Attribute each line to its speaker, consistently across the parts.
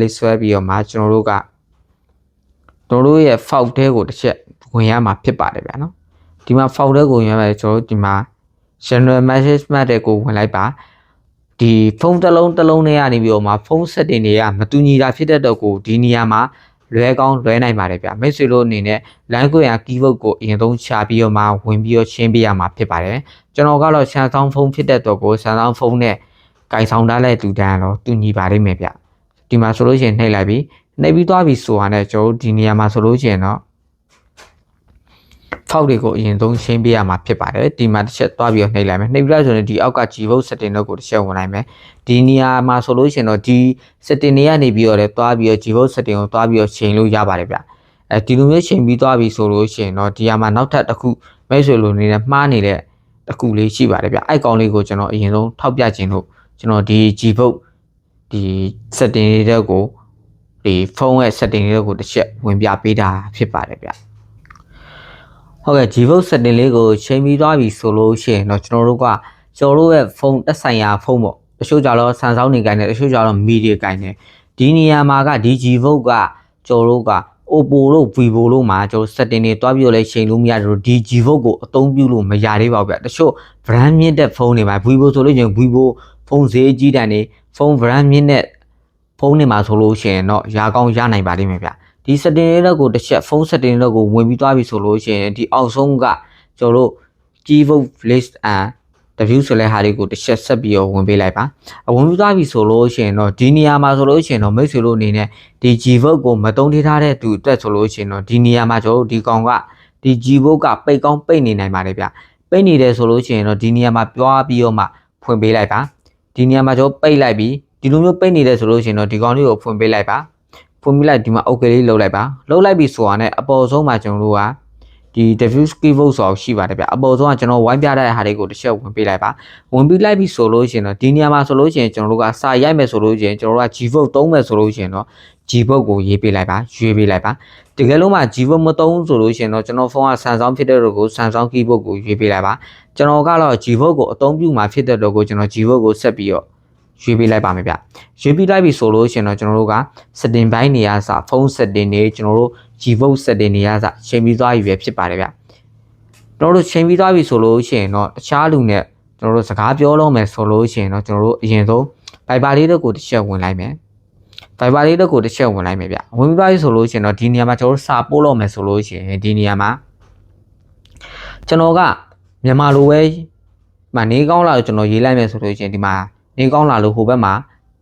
Speaker 1: လေးဆွဲပြီးတော့မှကျွန်တော်တို့ကကျွန်တော်တို့ရဲ့ fault တဲကိုတစ်ချက်ဝင်ရမှာဖြစ်ပါတယ်ဗျာနော်ဒီမှာ fault တဲကိုဝင်ရမယ်ကျွန်တော်တို့ဒီမှာ general management တဲ့ကိုဝင်လိုက်ပါဒီဖုန်းတစ်လုံးတစ်လုံးနဲ့ကနေပြီးတော့မှဖုန်း setting တွေကမတူညီတာဖြစ်တဲ့တော့ကိုဒီနေရာမှာလွဲကောင်းလွဲနိုင်ပါတယ်ဗျမိတ်ဆွေတို့အနေနဲ့ language က keyword ကိုအရင်ဆုံးရှာပြီးတော့မှဝင်ပြီးတော့ရှင်းပြရမှာဖြစ်ပါတယ်ကျွန်တော်ကတော့ Samsung ဖုန်းဖြစ်တဲ့တော့ကို Samsung ဖုန်းနဲ့ကင်ဆောင်ထားတဲ့တူတန်းတော့တူညီပါလိမ့်မယ်ဗျ ဒီမှာဆိုလို့ရှိရင်နှိပ်လိုက်ပြီနှိပ်ပြီးသွားပြီဆိုတာနဲ့ကျွန်တော်တို့ဒီနေရာမှာဆိုလို့ရှိရင်တော့ဖောက်တွေကိုအရင်ဆုံးရှင်းပြရမှာဖြစ်ပါတယ်ဒီမှာတစ်ချက်သွားပြီးတော့နှိပ်လိုက်မယ်နှိပ်ပြီးလိုက်ဆိုရင်ဒီအောက်က Gvote setting တော့ကိုတစ်ချက်ဝင်လိုက်မယ်ဒီနေရာမှာဆိုလို့ရှိရင်တော့ဒီ setting တွေကနေပြီးတော့လည်းသွားပြီးတော့ Gvote setting ကိုသွားပြီးတော့ချိန်လို့ရပါတယ်ဗျအဲဒီလိုမျိုးချိန်ပြီးသွားပြီဆိုလို့ရှိရင်တော့ဒီဟာမှာနောက်ထပ်တစ်ခုမိတ်ဆွေလိုနေနဲ့မှားနေတဲ့တစ်ခုလေးရှိပါတယ်ဗျအဲ့ကောင်လေးကိုကျွန်တော်အရင်ဆုံးထောက်ပြခြင်းလို့ကျွန်တော်ဒီ Gvote ဒီ setting တွေတက်ကိုဒီဖုန်းရဲ့ setting တွေတက်ကိုတစ်ချက်ဝင်ပြပေးတာဖြစ်ပါတယ်ဗျဟုတ်ကဲ့ Gvote setting လေးကိုချိန်ပြီးသွားပြီဆိုလို့ရှိရင်တော့ကျွန်တော်တို့ကကျွန်တော်တို့ရဲ့ဖုန်းတက်ဆိုင်ရာဖုန်းပေါ့တချို့ကြတော့ Samsung နေကိုင်းတယ်တချို့ကြတော့ Media ကိုင်းတယ်ဒီနေရာမှာကဒီ Gvote ကကျွန်တော်တို့က Oppo လို့ Vivo လို့မှာကျွန်တော် setting တွေတွားပြီးတော့လဲချိန်လို့မရတယ်လို့ဒီ Gvote ကိုအသုံးပြုလို့မရသေးပါဘူးဗျတချို့ brand မြင့်တဲ့ဖုန်းတွေမှာ Vivo ဆိုလို့ရှိရင် Vivo ဖုန်းဈေးကြီးတန်နေ ဖုန်း brand မြင့်တဲ့ဖုန်းတွေမှာဆိုလို့ရှိရင်တော့ရာကောင်းရနိုင်ပါလိမ့်မယ်ဗျဒီ setting တွေတော့ကိုတစ်ချက်ဖုန်း setting တွေတော့ကိုဝင်ပြီးသွားပြီဆိုလို့ရှိရင်ဒီအောက်ဆုံးကကျွန်တော်တို့ Gvote list and review ဆိုလဲဟာတွေကိုတစ်ချက်ဆက်ပြီးတော့ဝင်ပေးလိုက်ပါအဝင်ပြီးသွားပြီဆိုလို့ရှိရင်တော့ဒီနေရာမှာဆိုလို့ရှိရင်တော့မိတ်ဆွေတို့အနေနဲ့ဒီ Gvote ကိုမတုံးထထားတဲ့သူအတွက်ဆိုလို့ရှိရင်တော့ဒီနေရာမှာကျွန်တော်တို့ဒီကောင်ကဒီ Gvote ကပိတ်ကောင်းပိတ်နေနိုင်ပါတယ်ဗျပိတ်နေတယ်ဆိုလို့ရှိရင်တော့ဒီနေရာမှာပြောပြီးတော့မှဖွင့်ပေးလိုက်ပါ ဒီနေရာမှာကျွန်တော်ပိတ်လိုက်ပြီးဒီလိုမျိုးပိတ်နေတယ်ဆိုလို့ရှိရင်တော့ဒီကောင်လေးကိုဖွင့်ပေးလိုက်ပါဖွင့်ပြီးလိုက်ဒီမှာ OK လေးလုပ်လိုက်ပါလုပ်လိုက်ပြီဆိုတာနဲ့အပေါ်ဆုံးမှာကျွန်တော်တို့က ဒီ diffuse keyboard ဆိုအောင်ရှိပါတယ်ဗျအပေါ်ဆုံးကကျွန်တော်ဝိုင်းပြတဲ့ဟာတွေကိုတစ်ချက်ဝင်ပေးလိုက်ပါဝင်ပြီးလိုက်ပြီဆိုလို့ရှိရင်တော့ဒီနေရာမှာဆိုလို့ရှိရင်ကျွန်တော်တို့ကစာရိုက်မယ်ဆိုလို့ရှိရင်ကျွန်တော်တို့က Gvote သုံးမယ်ဆိုလို့ရှိရင်တော့ Gvote ကိုရေးပေးလိုက်ပါရွေးပေးလိုက်ပါတကယ်လို့မှ Gvote မသုံးဆိုလို့ရှိရင်တော့ကျွန်တော်ဖုန်းက Samsung ဖြစ်တဲ့တော့ကို Samsung keyboard ကိုရွေးပေးလိုက်ပါကျွန်တော်ကတော့ Gvote ကိုအသုံးပြုမှာဖြစ်တဲ့တော့ကိုကျွန်တော် Gvote ကိုဆက်ပြီးတော့ ရွေးပေးလိုက်ပါမယ်ဗျရွေးပေးလိုက်ပြီဆိုလို့ရှိရင်တော့ကျွန်တော်တို့က setting ဘိုင်းနေရာစဖုန်း setting တွေကျွန်တော်တို့ Gvote setting တွေရာစချိန်ပြီးသွားပြီပဲဖြစ်ပါတယ်ဗျကျွန်တော်တို့ချိန်ပြီးသွားပြီဆိုလို့ရှိရင်တော့တခြားလူနဲ့ကျွန်တော်တို့စကားပြောလို့မယ်ဆိုလို့ရှိရင်တော့ကျွန်တော်တို့အရင်ဆုံး Viber လေးတော့ကိုတစ်ချက်ဝင်လိုက်မယ် Viber လေးတော့ကိုတစ်ချက်ဝင်လိုက်မယ်ဗျဝင်ပြီးသွားပြီဆိုလို့ရှိရင်တော့ဒီနေရာမှာကျွန်တော်တို့စာပို့လို့မယ်ဆိုလို့ရှိရင်ဒီနေရာမှာကျွန်တော်ကမြန်မာလိုပဲမနေကောင်းလာလို့ကျွန်တော်ရေးလိုက်မယ်ဆိုလို့ရှိရင်ဒီမှာ နေကောင်းလာလို့ဟိုဘက်မှာ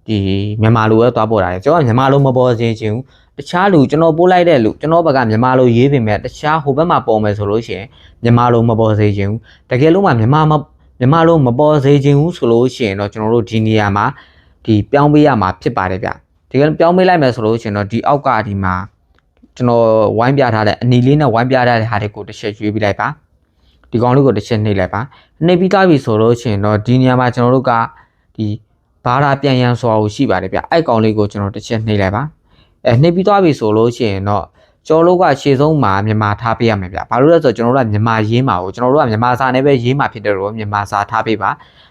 Speaker 1: ဒီမြန်မာလိုပဲသွားပို့တာလေကျွန်တော်မြန်မာလိုမပေါ်စေချင်ဘူးတခြားလူကျွန်တော်ပို့လိုက်တဲ့လူကျွန်တော်ဘက်ကမြန်မာလိုရေးပြင်မဲ့တခြားဟိုဘက်မှာပေါ်မယ်ဆိုလို့ရှိရင်မြန်မာလိုမပေါ်စေချင်ဘူးတကယ်လို့မှမြန်မာမမြန်မာလိုမပေါ်စေချင်ဘူးဆိုလို့ရှိရင်တော့ကျွန်တော်တို့ဒီနေရာမှာဒီပြောင်းပေးရမှာဖြစ်ပါတယ်ဗျတကယ်ပြောင်းပေးလိုက်မယ်ဆိုလို့ရှိရင်တော့ဒီအောက်ကဒီမှာကျွန်တော်ဝိုင်းပြထားတဲ့အနီလေးနဲ့ဝိုင်းပြထားတဲ့ဟာတွေကိုတစ်ချက်ရွေးပြလိုက်ပါဒီကောင်လေးကိုတစ်ချက်နှိပ်လိုက်ပါနှိပ်ပြီးသားပြီဆိုလို့ရှိရင်တော့ဒီနေရာမှာကျွန်တော်တို့က ဒီဘာသာပြန်ရန်ဆိုတာကိုရှိပါတယ်ဗျအဲ့ကောင်လေးကိုကျွန်တော်တစ်ချက်နှိပ်လိုက်ပါအဲနှိပ်ပြီးသွားပြီဆိုလို့ရှိရင်တော့ကျော်လို့ကရှေ့ဆုံးမှာမြန်မာထားပေးရမယ်ဗျဘာလို့လဲဆိုတော့ကျွန်တော်တို့ကမြန်မာရေးမှာကိုကျွန်တော်တို့ကမြန်မာစာနဲ့ပဲရေးမှာဖြစ်တယ်တော့မြန်မာစာထားပေးပါ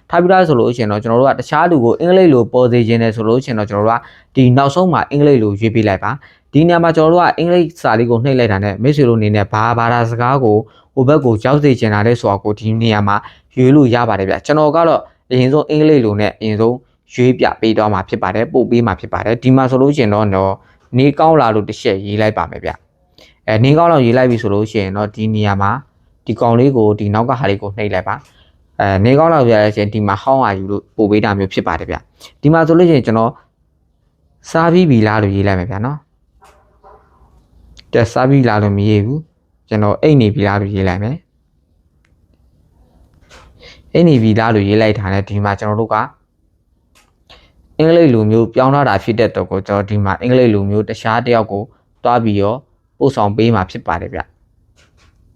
Speaker 1: ထားပြီးသားဆိုလို့ရှိရင်တော့ကျွန်တော်တို့ကတခြားလူကိုအင်္ဂလိပ်လိုပေါ်စေခြင်းတယ်ဆိုလို့ရှိရင်တော့ကျွန်တော်တို့ကဒီနောက်ဆုံးမှာအင်္ဂလိပ်လိုရွေးပေးလိုက်ပါဒီနေရာမှာကျွန်တော်တို့ကအင်္ဂလိပ်စာလေးကိုနှိပ်လိုက်တာနဲ့မိတ်ဆွေတို့အနေနဲ့ဘာဘာသာစကားကိုဟိုဘက်ကိုရောက်စေချင်တာလဲဆိုတာကိုဒီနေရာမှာရွေးလို့ရပါတယ်ဗျကျွန်တော်ကတော့ အရင်ဆုံးအင်္ဂလိပ်လိုနဲ့အရင်ဆုံးရွေးပြပေးတော့မှာဖြစ်ပါတယ်ပို့ပေးမှာဖြစ်ပါတယ်ဒီမှာဆိုလို့ရှိရင်တော့တော့နေကောင်းလာလို့တစ်ချက်ရေးလိုက်ပါမယ်ဗျအဲနေကောင်းလောက်ရေးလိုက်ပြီဆိုလို့ရှိရင်တော့ဒီနေရာမှာဒီကောင်လေးကိုဒီနောက်ကဟာလေးကိုနှိပ်လိုက်ပါအဲနေကောင်းလောက်ရတဲ့အချိန်ဒီမှာဟောင်းအာယူလို့ပို့ပေးတာမျိုးဖြစ်ပါတယ်ဗျဒီမှာဆိုလို့ရှိရင်ကျွန်တော်စားပြီးပြီလားလို့ရေးလိုက်မယ်ဗျနော်တက်စားပြီးလားလို့မရေးဘူးကျွန်တော်အိတ်နေပြီလားလို့ရေးလိုက်မယ် အိတ်နေပြီလားလို့ရေးလိုက်တာနဲ့ဒီမှာကျွန်တော်တို့ကအင်္ဂလိပ်လူမျိုးပြောင်းလာတာဖြစ်တဲ့တော့ကိုကျွန်တော်ဒီမှာအင်္ဂလိပ်လူမျိုးတခြားတယောက်ကိုတွားပြီးတော့ပို့ဆောင်ပေးမှာဖြစ်ပါတယ်ဗျ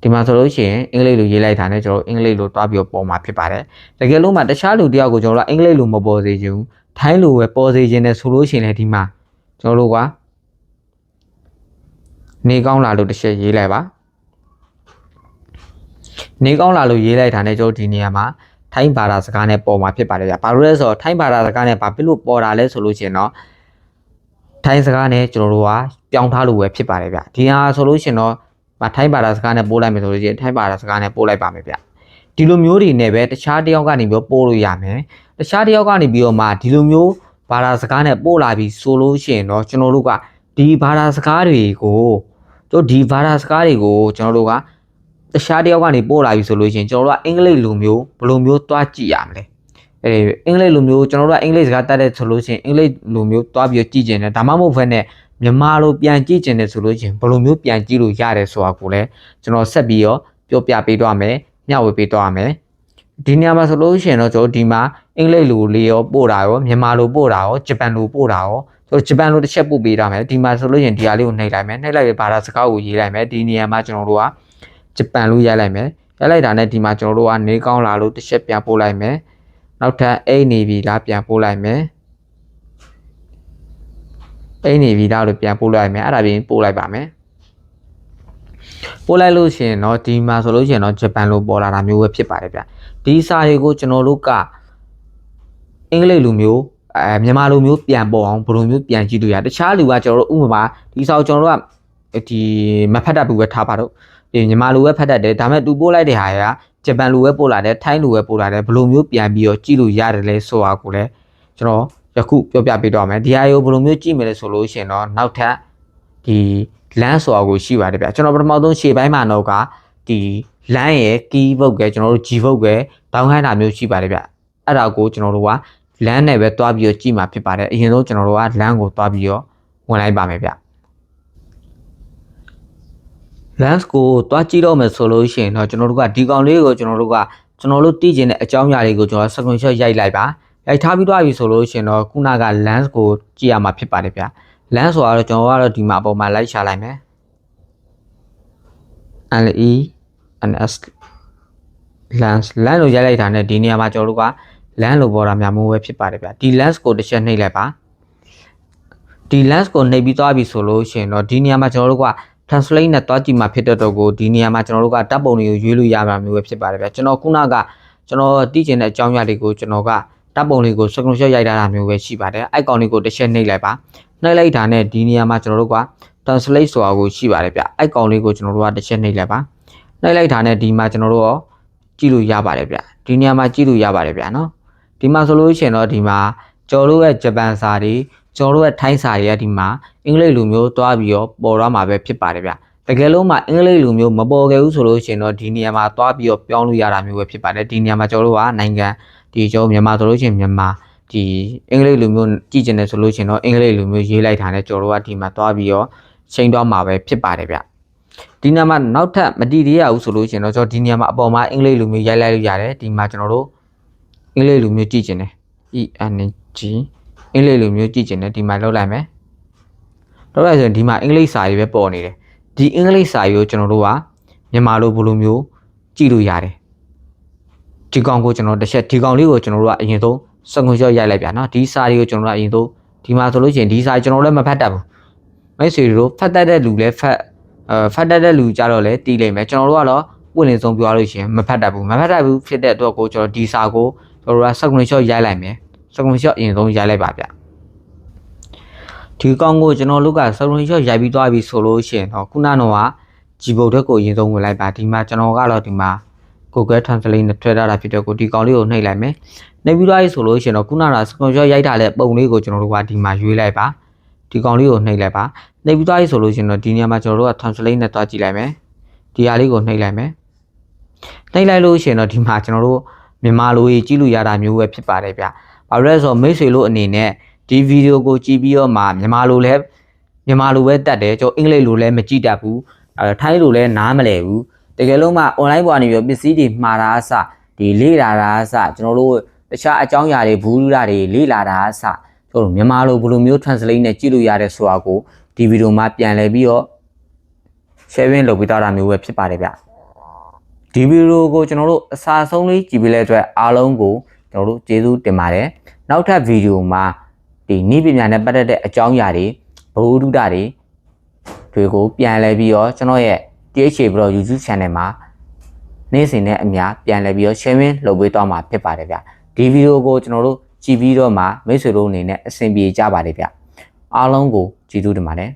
Speaker 1: ဒီမှာဆိုလို့ရှိရင်အင်္ဂလိပ်လိုရေးလိုက်တာနဲ့ကျွန်တော်အင်္ဂလိပ်လိုတွားပြီးတော့ပေါ်မှာဖြစ်ပါတယ်တကယ်လို့မှတခြားလူတယောက်ကိုကျွန်တော်ကအင်္ဂလိပ်လိုမပေါ်စေချင်ဘူးထိုင်းလိုပဲပေါ်စေချင်တယ်ဆိုလို့ရှိရင်လည်းဒီမှာကျွန်တော်တို့ကနေကောင်းလာလို့တစ်ချက်ရေးလိုက်ပါနေကောင်းလာလို့ရေးလိုက်တာနဲ့ကျွန်တော်ဒီနေရာမှာ ထိုင်းဘာသာစကားနဲ့ပေါ်မှာဖြစ်ပါတယ်ဗျ။ဘာလို့လဲဆိုတော့ထိုင်းဘာသာစကားနဲ့ဘာဖြစ်လို့ပေါ်တာလဲဆိုလို့ရှိရင်တော့ဟထိုင်းစကားနဲ့ကျွန်တော်တို့ကပြောင်းထားလို့ပဲဖြစ်ပါတယ်ဗျဒီဟာဆိုလို့ရှင်တော့မထိုင်းဘာသာစကားနဲ့ပို့လိုက်မယ်ဆိုလို့ရှိရင်ထိုင်းဘာသာစကားနဲ့ပို့လိုက်ပါမယ်ဗျဒီလိုမျိုးတွေနဲ့ပဲတခြားတစ်ယောက်ကနေပြီးပို့လို့ရမယ်တခြားတစ်ယောက်ကနေပြီးတော့မှဒီလိုမျိုးဘာသာစကားနဲ့ပို့လာပြီးဆိုလို့ရှိရင်တော့ကျွန်တော်တို့ကဒီဘာသာစကားတွေကိုတို့ဒီဘာသာစကားတွေကိုကျွန်တော်တို့က တခြားတစ်ယောက်ကနေပို့လာပြီးဆိုလို့ရှိရင်ကျွန်တော်တို့ကအင်္ဂလိပ်လိုမျိုးဘယ်လိုမျိုးသွားကြည့်ရမလဲအဲအင်္ဂလိပ်လိုမျိုးကျွန်တော်တို့ကအင်္ဂလိပ်စကားတတ်တဲ့ဆိုလို့ရှိရင်အင်္ဂလိပ်လိုမျိုးတွားပြီးကြည့်ကျင်တယ်ဒါမှမဟုတ်ဘဲနဲ့မြန်မာလိုပြန်ကြည့်ကျင်တယ်ဆိုလို့ရှိရင်ဘယ်လိုမျိုးပြန်ကြည့်လို့ရတယ်ဆိုတာကိုလည်းကျွန်တော်ဆက်ပြီးတော့ပြောပြပေးသွားမယ်မျှဝေပေးသွားမယ်ဒီနေရာမှာဆိုလို့ရှိရင်တော့ကျွန်တော်ဒီမှာအင်္ဂလိပ်လိုလေးရောပို့တာရောမြန်မာလိုပို့တာရောဂျပန်လိုပို့တာရောကျွန်တော်ဂျပန်လိုတစ်ချက်ပို့ပေးထားမယ်ဒီမှာဆိုလို့ရှိရင်ဒီဟာလေးကိုနှိပ်လိုက်မယ်နှိပ်လိုက်ပြီးဘာသာစကားကိုရေးလိုက်မယ်ဒီနေရာမှာကျွန်တော်တို့က ဂျပန်လိုရိုက်လိုက်မယ်ရိုက်လိုက်တာနဲ့ဒီမှာကျွန်တော်တို့ကနေကောင်းလာလို့တစ်ချက်ပြန်ပို့လိုက်မယ်နောက်ထပ်အိတ်နေပြီလားပြန်ပို့လိုက်မယ်အိတ်နေပြီလားလို့ပြန်ပို့လိုက်မယ်အဲ့ဒါပြင်ပို့လိုက်ပါမယ်ပို့လိုက်လို့ရှိရင်တော့ဒီမှာဆိုလို့ရှိရင်တော့ဂျပန်လိုပေါ်လာတာမျိုးပဲဖြစ်ပါတယ်ဗျဒီစာတွေကိုကျွန်တော်တို့ကအင်္ဂလိပ်လိုမျိုးအဲမြန်မာလိုမျိုးပြန်ပေါ်အောင်ဘယ်လိုမျိုးပြန်ကြည့်လို့ရတခြားလူကကျွန်တော်တို့ဥပမာဒီစာကိုကျွန်တော်တို့ကဒီမဖတ်တတ်ဘူးပဲထားပါတော့ ဒီမြန်မာလိုပဲဖတ်တတ်တယ်ဒါပေမဲ့သူပို့လိုက်တဲ့ဟာကဂျပန်လိုပဲပို့လာတယ်ထိုင်းလိုပဲပို့လာတယ်ဘယ်လိုမျိုးပြန်ပြီးတော့ကြည့်လို့ရတယ်လဲဆိုတာကိုလည်းကျွန်တော်ယခုပြောပြပေးတော့မယ်ဒီဟာကိုဘယ်လိုမျိုးကြည့်မယ်လဲဆိုလို့ရှိရင်တော့နောက်ထပ်ဒီလမ်းဆိုတာကိုရှိပါတယ်ဗျကျွန်တော်ပထမဆုံးရှေ့ပိုင်းမှာတော့ကဒီလမ်းရဲ့ key vote ကကျွန်တော်တို့ G vote ကတောင်းခိုင်းတာမျိုးရှိပါတယ်ဗျအဲ့ဒါကိုကျွန်တော်တို့ကလမ်းနဲ့ပဲတွားပြီးတော့ကြည့်မှာဖြစ်ပါတယ်အရင်ဆုံးကျွန်တော်တို့ကလမ်းကိုတွားပြီးတော့ဝင်လိုက်ပါမယ်ဗျ lens ကိုတွားကြည့်တော့မယ်ဆိုလို့ရှိရင်တော့ကျွန်တော်တို့ကဒီကောင်လေးကိုကျွန်တော်တို့ကကျွန်တော်တို့သိကျင်တဲ့အကြောင်းအရာတွေကိုကျွန်တော် screenshot ရိုက်လိုက်ပါရိုက်ထားပြီးတော့ပြီဆိုလို့ရှိရင်တော့ခုနက lens ကိုကြည့်ရမှာဖြစ်ပါတယ်ဗျ lens ဆိုတော့ကျွန်တော်ကတော့ဒီမှာအပေါ်မှာလိုက်ရှာလိုက်မယ် L E N S lens lens လို့ရိုက်လိုက်တာနဲ့ဒီနေရာမှာကျွန်တော်တို့က lens လို့ပေါ်တာများမိုးပဲဖြစ်ပါတယ်ဗျဒီ lens ကိုတစ်ချက်နှိပ်လိုက်ပါဒီ lens ကိုနှိပ်ပြီးသွားပြီဆိုလို့ရှိရင်တော့ဒီနေရာမှာကျွန်တော်တို့က translate နဲ့တွားကြည့်မှာဖြစ်တဲ့တော့ကိုဒီနေရာမှာကျွန်တော်တို့ကတပ်ပုံတွေကိုရွေးလို့ရမှာမျိုးပဲဖြစ်ပါတယ်ဗျကျွန်တော်ခုနကကျွန်တော်သိချင်တဲ့အကြောင်းအရာတွေကိုကျွန်တော်ကတပ်ပုံလေးကို screenshot ရိုက်ထားတာမျိုးပဲရှိပါတယ်အဲ့ကောင်လေးကိုတစ်ချက်နှိပ်လိုက်ပါနှိပ်လိုက်တာနဲ့ဒီနေရာမှာကျွန်တော်တို့က translate ဆိုတာကိုရှိပါတယ်ဗျအဲ့ကောင်လေးကိုကျွန်တော်တို့ကတစ်ချက်နှိပ်လိုက်ပါနှိပ်လိုက်တာနဲ့ဒီမှာကျွန်တော်တို့ရောကြည့်လို့ရပါတယ်ဗျဒီနေရာမှာကြည့်လို့ရပါတယ်ဗျနော်ဒီမှာဆိုလို့ရှိရင်တော့ဒီမှာကျွန်တော်တို့ရဲ့ဂျပန်စာတွေ ကျွန်တော်တို့ရဲ့ထိုင်းစာတွေကဒီမှာအင်္ဂလိပ်လိုမျိုးတွားပြီးတော့ပေါ်တော့မှာပဲဖြစ်ပါတယ်ဗျတကယ်လို့မှအင်္ဂလိပ်လိုမျိုးမပေါ်ခဲ့ဘူးဆိုလို့ရှိရင်တော့ဒီနေရာမှာတွားပြီးတော့ပြောင်းလို့ရတာမျိုးပဲဖြစ်ပါတယ်ဒီနေရာမှာကျွန်တော်တို့ကနိုင်ငံဒီကျွန်တော်မြန်မာဆိုလို့ရှိရင်မြန်မာဒီအင်္ဂလိပ်လိုမျိုးကြည့်ကျင်တယ်ဆိုလို့ရှိရင်တော့အင်္ဂလိပ်လိုမျိုးရေးလိုက်တာနဲ့ကျွန်တော်တို့ကဒီမှာတွားပြီးတော့ချိန်တော့မှာပဲဖြစ်ပါတယ်ဗျဒီနေရာမှာနောက်ထပ်မတည်သေးရဘူးဆိုလို့ရှိရင်တော့ကျွန်တော်ဒီနေရာမှာအပေါ်မှာအင်္ဂလိပ်လိုမျိုးရိုက်လိုက်လို့ရတယ်ဒီမှာကျွန်တော်တို့အင်္ဂလိပ်လိုမျိုးကြည့်ကျင်တယ် E N G အင်္ဂလိပ်လိုမျိုးကြည့်ကျင်တယ်ဒီမှာလောက်လိုက်မယ်လောက်လိုက်ဆိုရင်ဒီမှာအင်္ဂလိပ်စာရေးပဲပေါ်နေတယ်ဒီအင်္ဂလိပ်စာရေးကိုကျွန်တော်တို့ကမြန်မာလိုဘယ်လိုမျိုးကြည့်လို့ရတယ်ဒီကောင်ကိုကျွန်တော်တစ်ချက်ဒီကောင်လေးကိုကျွန်တော်တို့ကအရင်ဆုံးစကွန်ရှော့ရိုက်လိုက်ဗျာနော်ဒီစာလေးကိုကျွန်တော်တို့ကအရင်ဆုံးဒီမှာဆိုလို့ရှိရင်ဒီစာကျွန်တော်လည်းမဖတ်တတ်ဘူးမိတ်ဆွေတို့ဖတ်တတ်တဲ့လူလည်းဖတ်အဲဖတ်တတ်တဲ့လူကြတော့လည်းတီးလိမ့်မယ်ကျွန်တော်တို့ကတော့ပွင့်လင်းဆုံးပြောလို့ရှိရင်မဖတ်တတ်ဘူးမဖတ်တတ်ဘူးဖြစ်တဲ့အတွက်ကိုကျွန်တော်ဒီစာကိုကျွန်တော်တို့ကစကွန်ရှော့ရိုက်လိုက်မယ် စကွန်ရှော့အရင်ဆုံးရိုက်လိုက်ပါဗျာဒီကောင်ကိုကျွန်တော်တို့ကစကွန်ရှော့ရိုက်ပြီးသွားပြီဆိုလို့ရှိရင်တော့ခုနကတော့ကဂျီဘုတ်တက်ကိုအရင်ဆုံးဝင်လိုက်ပါဒီမှာကျွန်တော်ကတော့ဒီမှာ Google Translate နဲ့ထွက်ထားတာဖြစ်တဲ့ကိုဒီကောင်လေးကိုနှိပ်လိုက်မယ်နှိပ်ပြီးသွားပြီဆိုလို့ရှိရင်တော့ခုနက screenshot ရိုက်ထားတဲ့ပုံလေးကိုကျွန်တော်တို့ကဒီမှာရွေးလိုက်ပါဒီကောင်လေးကိုနှိပ်လိုက်ပါနှိပ်ပြီးသွားပြီဆိုလို့ရှိရင်တော့ဒီနေရာမှာကျွန်တော်တို့က translate နဲ့တွားကြည့်လိုက်မယ်ဒီဟာလေးကိုနှိပ်လိုက်မယ်နှိပ်လိုက်လို့ရှိရင်တော့ဒီမှာကျွန်တော်တို့မြန်မာလိုကြီးကြည့်လို့ရတာမျိုးပဲဖြစ်ပါတယ်ဗျ။ ဘာလို့လဲဆိုတော့မိတ်ဆွေလို့အနေနဲ့ဒီဗီဒီယိုကိုကြည့်ပြီးတော့မှမြန်မာလိုလဲမြန်မာလိုပဲတတ်တယ်ကျွန်တော်အင်္ဂလိပ်လိုလဲမကြည့်တတ်ဘူးအဲထိုင်းလိုလဲနားမလဲဘူးတကယ်လို့မှ online ပေါ်ကနေပြီးပစ္စည်းတွေမှားတာအစဒီလေ့လာတာအစကျွန်တော်တို့တခြားအကြောင်းအရာတွေဘူးလူတာတွေလေ့လာတာအစကျွန်တော်တို့မြန်မာလိုဘယ်လိုမျိုး translate နဲ့ကြည့်လို့ရတဲ့ဆိုတာကိုဒီဗီဒီယိုမှာပြန်လည်ပြီးတော့ sharing လုပ်ပေးတော့တာမျိုးပဲဖြစ်ပါတယ်ဗျဒီဗီဒီယိုကိုကျွန်တော်တို့အစာဆုံးလေးကြည့်ပေးလဲအတွက်အားလုံးကို ကျွန်တော်တို့ကျေးဇူးတင်ပါတယ်နောက်ထပ်ဗီဒီယိုမှာဒီနိပညာနဲ့ပတ်သက်တဲ့အကြောင်းအရာတွေဘဝတုဒ္ဒတွေတွေကိုပြန်လဲပြီးတော့ကျွန်တော်ရဲ့ THA Pro YouTube Channel မှာနေ့စဉ်နဲ့အများပြန်လဲပြီးတော့ sharing လုပ်ပေးသွားမှာဖြစ်ပါတယ်ဗျဒီဗီဒီယိုကိုကျွန်တော်တို့ကြည့်ပြီးတော့မှမိတ်ဆွေတို့အနေနဲ့အဆင်ပြေကြပါတယ်ဗျအားလုံးကိုကြည်တူးတင်ပါတယ်